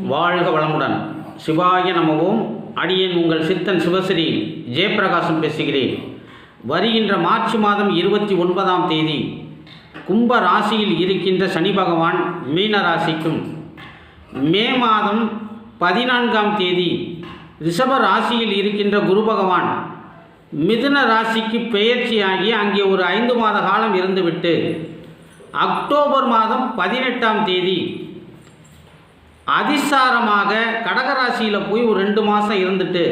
வாழ்க வளமுடன். சிவாய நமவும். அடியேன் உங்கள் சித்தன் சிவஸ்ரீ ஜெயப்பிரகாசம் பேசுகிறேன். வருகின்ற மார்ச் மாதம் இருபத்தி ஒன்பதாம் தேதி கும்ப ராசியில் இருக்கின்ற சனி பகவான் மீன ராசிக்கும். மே மாதம் பதினான்காம் தேதி ரிஷப ராசியில் இருக்கின்ற குரு பகவான் மிதுன ராசிக்கு பெயர்ச்சியாகி அங்கே ஒரு ஐந்து மாத காலம் இருந்துவிட்டு அக்டோபர் மாதம் பதினெட்டாம் தேதி அதிசாரமாக கடகராசியில் போய் ஒரு ரெண்டு மாதம் இருந்துட்டு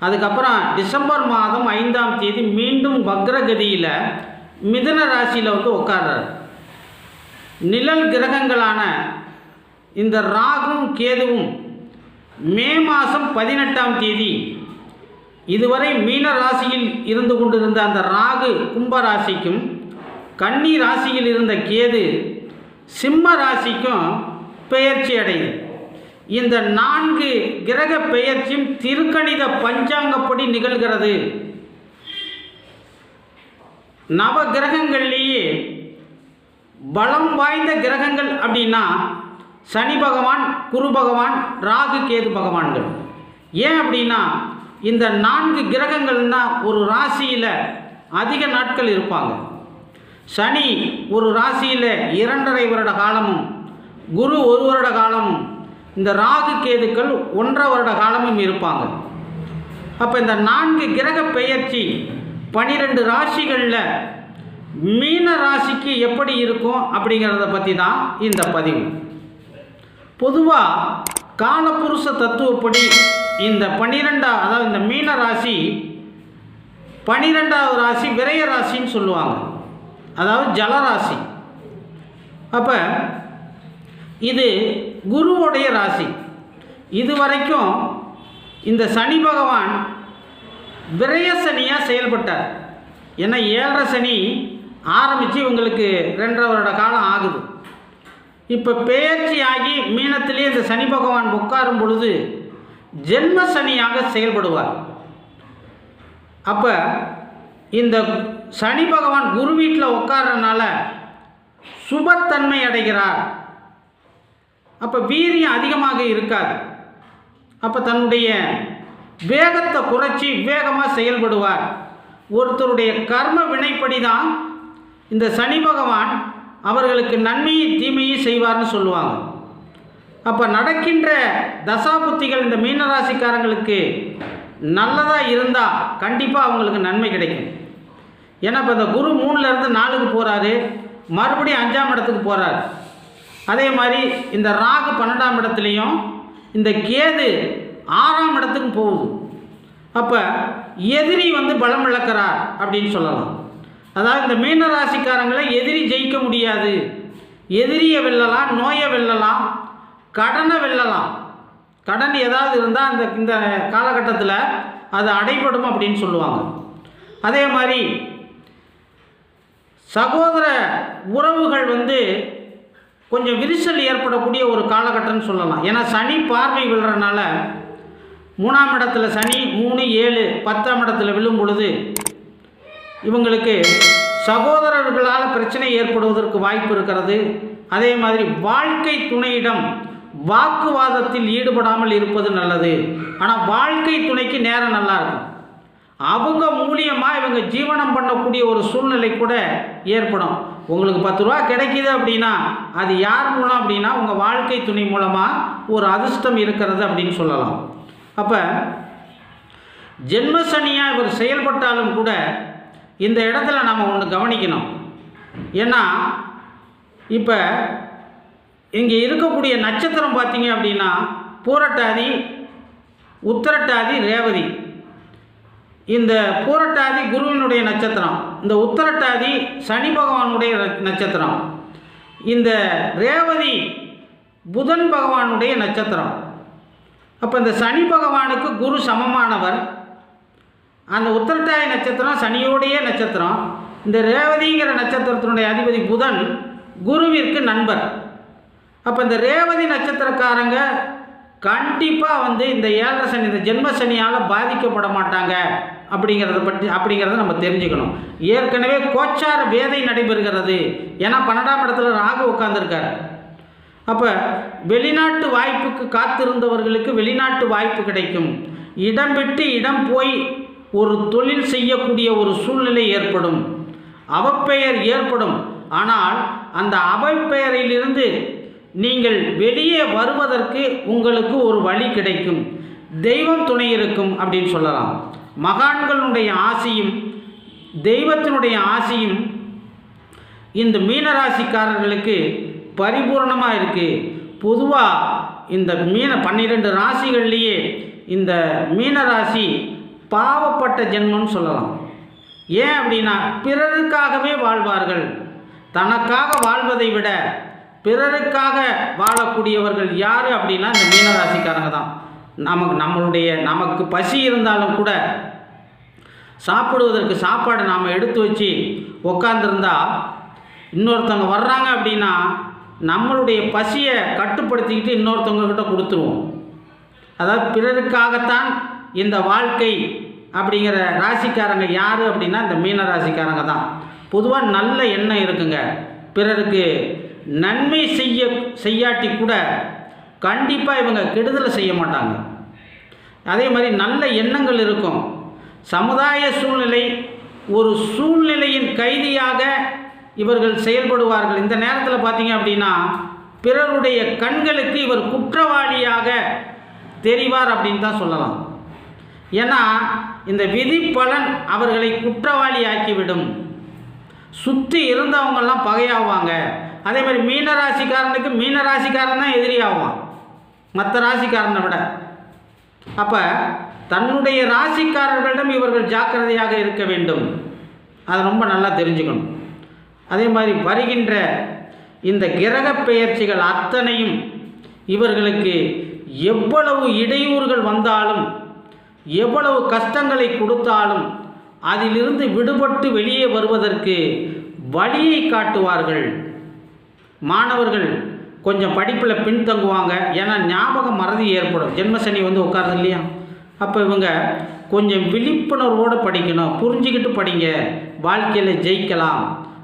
அதுக்கப்புறம் டிசம்பர் மாதம் ஐந்தாம் தேதி மீண்டும் வக்ரகதியில் மிதுன ராசியில் வந்து உட்கார்றார். நிழல் கிரகங்களான இந்த ராகும் கேதுவும் மே மாதம் பதினெட்டாம் தேதி இதுவரை மீன ராசியில் இருந்து கொண்டிருந்த அந்த ராகு கும்ப ராசிக்கும் கன்னி ராசியில் இருந்த கேது சிம்ம ராசிக்கும் பெயர்ச்சி அடையுது இந்த நான்கு கிரக பெயர்ச்சியும் திருக்கணித பஞ்சாங்கப்படி நிகழ்கிறது. நவ கிரகங்கள்லேயே பலம் வாய்ந்த கிரகங்கள் அப்படின்னா சனி பகவான் குரு பகவான் ராகு கேது பகவான்கள். ஏன் அப்படின்னா இந்த நான்கு கிரகங்கள்னா ஒரு ராசியில் அதிக நாட்கள் இருப்பாங்க. சனி ஒரு ராசியில் இரண்டரை வருட காலமும் குரு ஒரு வருட காலமும் இந்த ராகு கேதுக்கள் ஒன்றரை வருட காலமும் இருப்பாங்க. அப்போ இந்த நான்கு கிரக பெயர்ச்சி பனிரெண்டு ராசிகளில் மீன ராசிக்கு எப்படி இருக்கும் அப்படிங்கிறத பற்றி தான் இந்த பதிவு. பொதுவாக காலப்புருஷ தத்துவப்படி இந்த பன்னிரெண்டா அதாவது இந்த மீன ராசி பன்னிரெண்டாவது ராசி விரய ராசின்னு சொல்லுவாங்க. அதாவது ஜலராசி. அப்போ இது குருவுடைய ராசி. இது வரைக்கும் இந்த சனி பகவான் விரய சனியாக செயல்பட்டார். ஏன்னா ஏழரை சனி ஆரம்பித்து இவங்களுக்கு ரெண்டரை வருட காலம் ஆகுது. இப்போ பெயர்ச்சி ஆகி மீனத்திலே இந்த சனி பகவான் உட்காரும் பொழுது ஜென்ம சனியாக செயல்படுவார். அப்போ இந்த சனி பகவான் குரு வீட்டில் உட்கார்றனால சுபத்தன்மை அடைகிறார். அப்போ வீரியம் அதிகமாக இருக்காது. அப்போ தன்னுடைய வேகத்தை குறைச்சி வேகமாக செயல்படுவார். ஒருத்தருடைய கர்ம வினைப்படி தான் இந்த சனி பகவான் அவர்களுக்கு நன்மையும் தீமையும் செய்வார்னு சொல்லுவாங்க. அப்போ நடக்கின்ற தசாபுத்திகள் இந்த மீனராசிக்காரங்களுக்கு நல்லதாக இருந்தால் கண்டிப்பாக அவங்களுக்கு நன்மை கிடைக்கும். ஏன்னா இப்போ இந்த குரு மூணுலேருந்து நாலுக்கு போகிறாரு மறுபடியும் அஞ்சாம் இடத்துக்கு போகிறார் அதே மாதிரி இந்த ராகு பன்னெண்டாம் இடத்துலையும் இந்த கேது ஆறாம் இடத்துக்கும் போகுது. அப்போ எதிரி வந்து பலம் இழக்கிறார் அப்படின்னு சொல்லலாம். அதாவது இந்த மீன ராசிக்காரங்களை எதிரி ஜெயிக்க முடியாது. எதிரியை வெல்லலாம் நோயை வெல்லலாம் கடனை வெல்லலாம். கடன் ஏதாவது இருந்தால் அந்த இந்த காலகட்டத்தில் அது அடைபடும் அப்படின்னு சொல்லுவாங்க. அதே மாதிரி சகோதர உறவுகள் வந்து கொஞ்சம் விரிசல் ஏற்படக்கூடிய ஒரு காலகட்டம்னு சொல்லலாம். ஏன்னா சனி பார்வை விழுறனால மூணாம் இடத்துல சனி மூணு ஏழு பத்தாம் இடத்துல விழும் பொழுது இவங்களுக்கு சகோதரர்களால் பிரச்சனை ஏற்படுவதற்கு வாய்ப்பு இருக்கிறது. அதே மாதிரி வாழ்க்கை துணையிடம் வாக்குவாதத்தில் ஈடுபடாமல் இருப்பது நல்லது. ஆனால் வாழ்க்கை துணைக்கு நேரம் நல்லா இருக்கும். அவங்க மூலியமாக இவங்க ஜீவனம் பண்ணக்கூடிய ஒரு சூழ்நிலை கூட ஏற்படும். உங்களுக்கு பத்து ரூபா கிடைக்கிது அப்படின்னா அது யார் மூலம் அப்படின்னா உங்கள் வாழ்க்கை துணை மூலமாக ஒரு அதிர்ஷ்டம் இருக்கிறது அப்படின்னு சொல்லலாம். அப்போ ஜென்மசனியாக இவர் செயல்பட்டாலும் கூட இந்த இடத்துல நம்ம ஒன்று கவனிக்கணும். ஏன்னா இப்போ இங்கே இருக்கக்கூடிய நட்சத்திரம் பார்த்தீங்க அப்படின்னா பூரட்டாதி உத்திரட்டாதி ரேவதி. இந்த பூரட்டாதி குருவினுடைய நட்சத்திரம் இந்த உத்தரட்டாதி சனி பகவானுடைய நட்சத்திரம் இந்த ரேவதி புதன் பகவானுடைய நட்சத்திரம். அப்போ இந்த சனி பகவானுக்கு குரு சமமானவர். அந்த உத்தரட்டாதி நட்சத்திரம் சனியோடைய நட்சத்திரம். இந்த ரேவதிங்கிற நட்சத்திரத்தினுடைய அதிபதி புதன் குருவிற்கு நண்பர். அப்போ இந்த ரேவதி நட்சத்திரக்காரங்க கண்டிப்பாக வந்து இந்த ஏழரை சனி இந்த ஜென்ம சனியால் பாதிக்கப்பட மாட்டாங்க. அப்படிங்கிறத பற்றி அப்படிங்கிறத நம்ம தெரிஞ்சுக்கணும். ஏற்கனவே கோச்சார வேதை நடைபெறுகிறது. ஏன்னா பன்னெண்டாம் இடத்துல ராகு உட்காந்துருக்கார் அப்போ வெளிநாட்டு வாய்ப்புக்கு காத்திருந்தவர்களுக்கு வெளிநாட்டு வாய்ப்பு கிடைக்கும். இடம் விட்டு இடம் போய் ஒரு தொழில் செய்யக்கூடிய ஒரு சூழ்நிலை ஏற்படும். அவப்பெயர் ஏற்படும். ஆனால் அந்த அவப்பெயரிலிருந்து நீங்கள் வெளியே வருவதற்கு உங்களுக்கு ஒரு வழி கிடைக்கும். தெய்வம் துணை இருக்கும் அப்படின்னு சொல்லலாம். மகான்களுடைய ஆசியும் தெய்வத்தினுடைய ஆசியும் இந்த மீனராசிக்காரர்களுக்கு பரிபூர்ணமாக இருக்குது பொதுவாக இந்த மீன பன்னிரெண்டு ராசிகள்லேயே இந்த மீனராசி பாவப்பட்ட ஜென்மம்னு சொல்லலாம். ஏன் அப்படின்னா பிறருக்காகவே வாழ்வார்கள். தனக்காக வாழ்வதை விட பிறருக்காக வாழக்கூடியவர்கள் யார் அப்படின்னா இந்த மீனராசிக்காரங்க தான் நமக்கு நம்மளுடைய நமக்கு பசி இருந்தாலும் கூட சாப்பிடுவதற்கு சாப்பாடு நாம் எடுத்து வச்சு உக்காந்துருந்தா இன்னொருத்தவங்க வர்றாங்க அப்படின்னா நம்மளுடைய பசியை கட்டுப்படுத்திக்கிட்டு இன்னொருத்தவங்கக்கிட்ட கொடுத்துருவோம். அதாவது பிறருக்காகத்தான் இந்த வாழ்க்கை அப்படிங்கிற ராசிக்காரங்க யார் அப்படின்னா இந்த மீன ராசிக்காரங்க தான் பொதுவாக நல்ல எண்ணம் இருக்குங்க. பிறருக்கு நன்மை செய்ய செய்யாட்டி கூட கண்டிப்பாக இவங்க கெடுதலை செய்ய மாட்டாங்க. அதே மாதிரி நல்ல எண்ணங்கள் இருக்கும். சமுதாய சூழ்நிலை ஒரு சூழ்நிலையின் கைதியாக இவர்கள் செயல்படுவார்கள். இந்த நேரத்தில் பார்த்தீங்க அப்படின்னா பிறருடைய கண்களுக்கு இவர் குற்றவாளியாக தெரிவார் அப்படின்னு தான் சொல்லலாம். ஏன்னா இந்த விதி பலன் அவர்களை குற்றவாளி ஆக்கிவிடும். சுற்றி இருந்தவங்கெல்லாம் பகையாவாங்க. அதே மாதிரி மீன ராசிக்காரனுக்கு மீன ராசிக்காரன் தான் எதிரி ஆவான். மற்ற ராசிக்காரனை விட. அப்போ தன்னுடைய ராசிக்காரர்களிடம் இவர்கள் ஜாக்கிரதையாக இருக்க வேண்டும். அதை ரொம்ப நல்லா தெரிஞ்சுக்கணும். அதே மாதிரி வருகின்ற இந்த கிரக பெயர்ச்சிகள் அத்தனையும் இவர்களுக்கு எவ்வளவு இடையூறுகள் வந்தாலும் எவ்வளவு கஷ்டங்களை கொடுத்தாலும் அதிலிருந்து விடுபட்டு வெளியே வருவதற்கு வழியை காட்டுவார்கள். மாணவர்கள் கொஞ்சம் படிப்பில் பின்தங்குவாங்க. ஏன்னா ஞாபக மறதி ஏற்படும். ஜென்மசனி வந்து உட்காருது இல்லையா? அப்போ இவங்க கொஞ்சம் விழிப்புணர்வோடு படிக்கணும். புரிஞ்சுக்கிட்டு படிங்க. வாழ்க்கையில் ஜெயிக்கலாம்.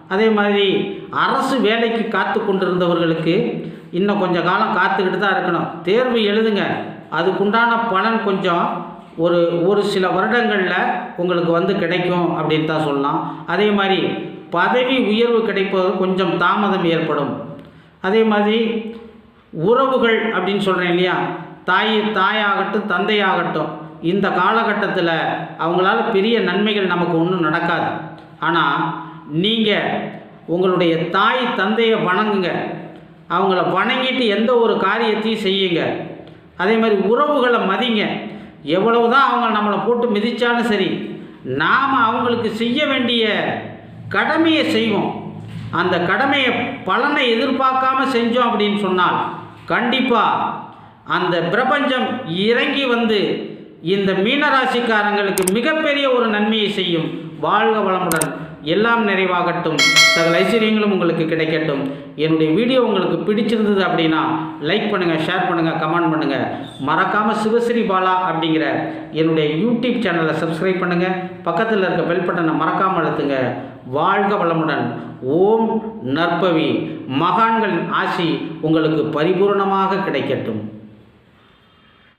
அதே மாதிரி அரசு வேலைக்கு காத்து கொண்டிருந்தவர்களுக்கு இன்னும் கொஞ்சம் காலம் காத்துக்கிட்டு தான் இருக்கணும். தேர்வு எழுதுங்க. அதுக்குண்டான பலன் கொஞ்சம் ஒரு ஒரு சில வருடங்களில் உங்களுக்கு வந்து கிடைக்கும் அப்படின்னு தான் சொல்லலாம். அதே மாதிரி பதவி உயர்வு கிடைப்பது கொஞ்சம் தாமதம் ஏற்படும். அதே மாதிரி உறவுகள் அப்படின்னு சொல்கிறேன் இல்லையா? தாய் தாயாகட்டும் தந்தையாகட்டும் இந்த காலகட்டத்தில் அவங்களால பெரிய நன்மைகள் நமக்கு ஒன்றும் நடக்காது. ஆனால் நீங்கள் உங்களுடைய தாய் தந்தையை வணங்குங்க. அவங்கள வணங்கிட்டு எந்த ஒரு காரியத்தையும் செய்யுங்க. அதே மாதிரி உறவுகளை மதிங்க. எவ்வளவு தான் அவங்க நம்மளை போட்டு மிதித்தாலும் சரி நாம் அவங்களுக்கு செய்ய வேண்டிய கடமையை செய்வோம். அந்த கடமையை பலனை எதிர்பார்க்காம செஞ்சோம் அப்படின்னு சொன்னால் கண்டிப்பாக அந்த பிரபஞ்சம் இறங்கி வந்து இந்த மீனராசிக்காரங்களுக்கு மிகப்பெரிய ஒரு நன்மையை செய்யும். வாழ்க வளமுடன். எல்லாம் நிறைவாகட்டும். சகல ஐஸ்வர்யங்களும் உங்களுக்கு கிடைக்கட்டும். என்னுடைய வீடியோ உங்களுக்கு பிடிச்சிருந்தது அப்படின்னா லைக் பண்ணுங்கள் ஷேர் பண்ணுங்கள் கமெண்ட் பண்ணுங்கள் மறக்காமல் சிவஸ்ரீ பாலா அப்படிங்கிற என்னுடைய யூடியூப் சேனலை சப்ஸ்கிரைப் பண்ணுங்கள் பக்கத்தில் இருக்க பெல் பட்டனை மறக்காமல் அழுத்துங்க. வாழ்க வளமுடன். ஓம் நற்பவி. மகான்களின் ஆசி உங்களுக்கு பரிபூர்ணமாக கிடைக்கட்டும்.